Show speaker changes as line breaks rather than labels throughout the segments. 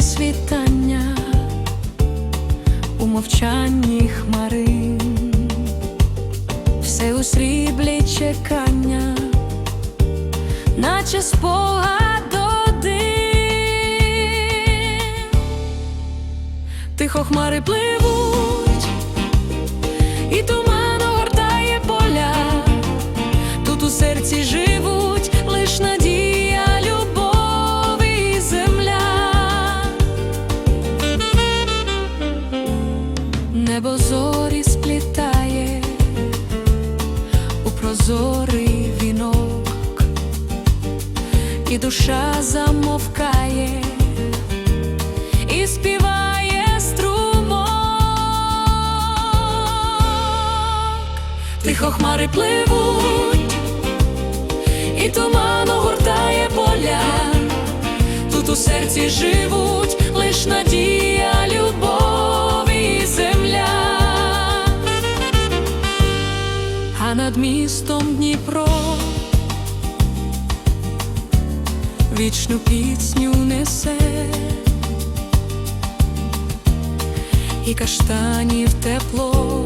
світання у мовчанні хмарин, все у сріблі чекання, наче спогад один. Тихо хмари пливуть, і туман огортає поля. Тут у серці живуть прозорий вінок, і душа замовкає і співає струмок. Тихо хмари пливуть, і туман огортає поля. Тут у серці живуть містом Дніпро вічну пісню несе і каштанів тепло.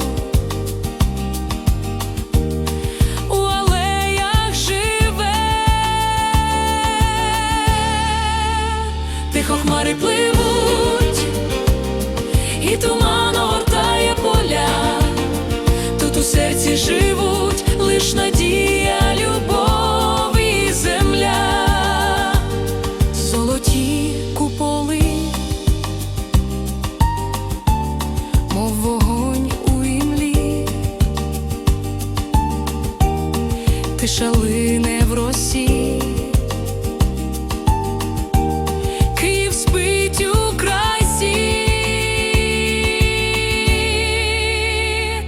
Тиша лине в росі. Київ спить у красі,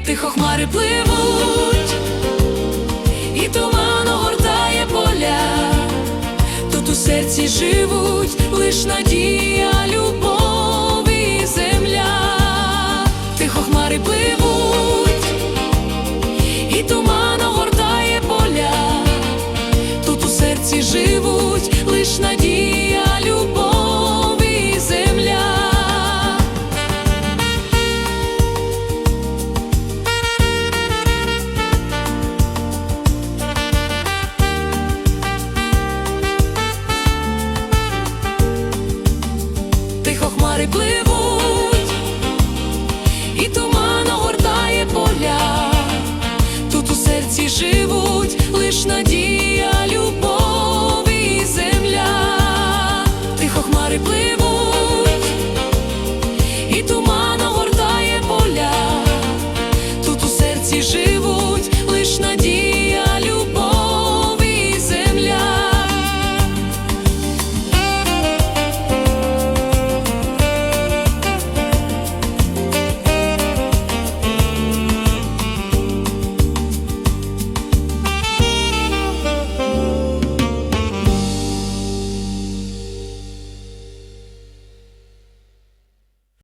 тихо хмари пливуть, і туман огортає поля. Тут у серці живуть лиш надія, любов і земля, тихо хмари пливуть, і туман хмари пливуть, і туман огортає поля. Тут у серці надія.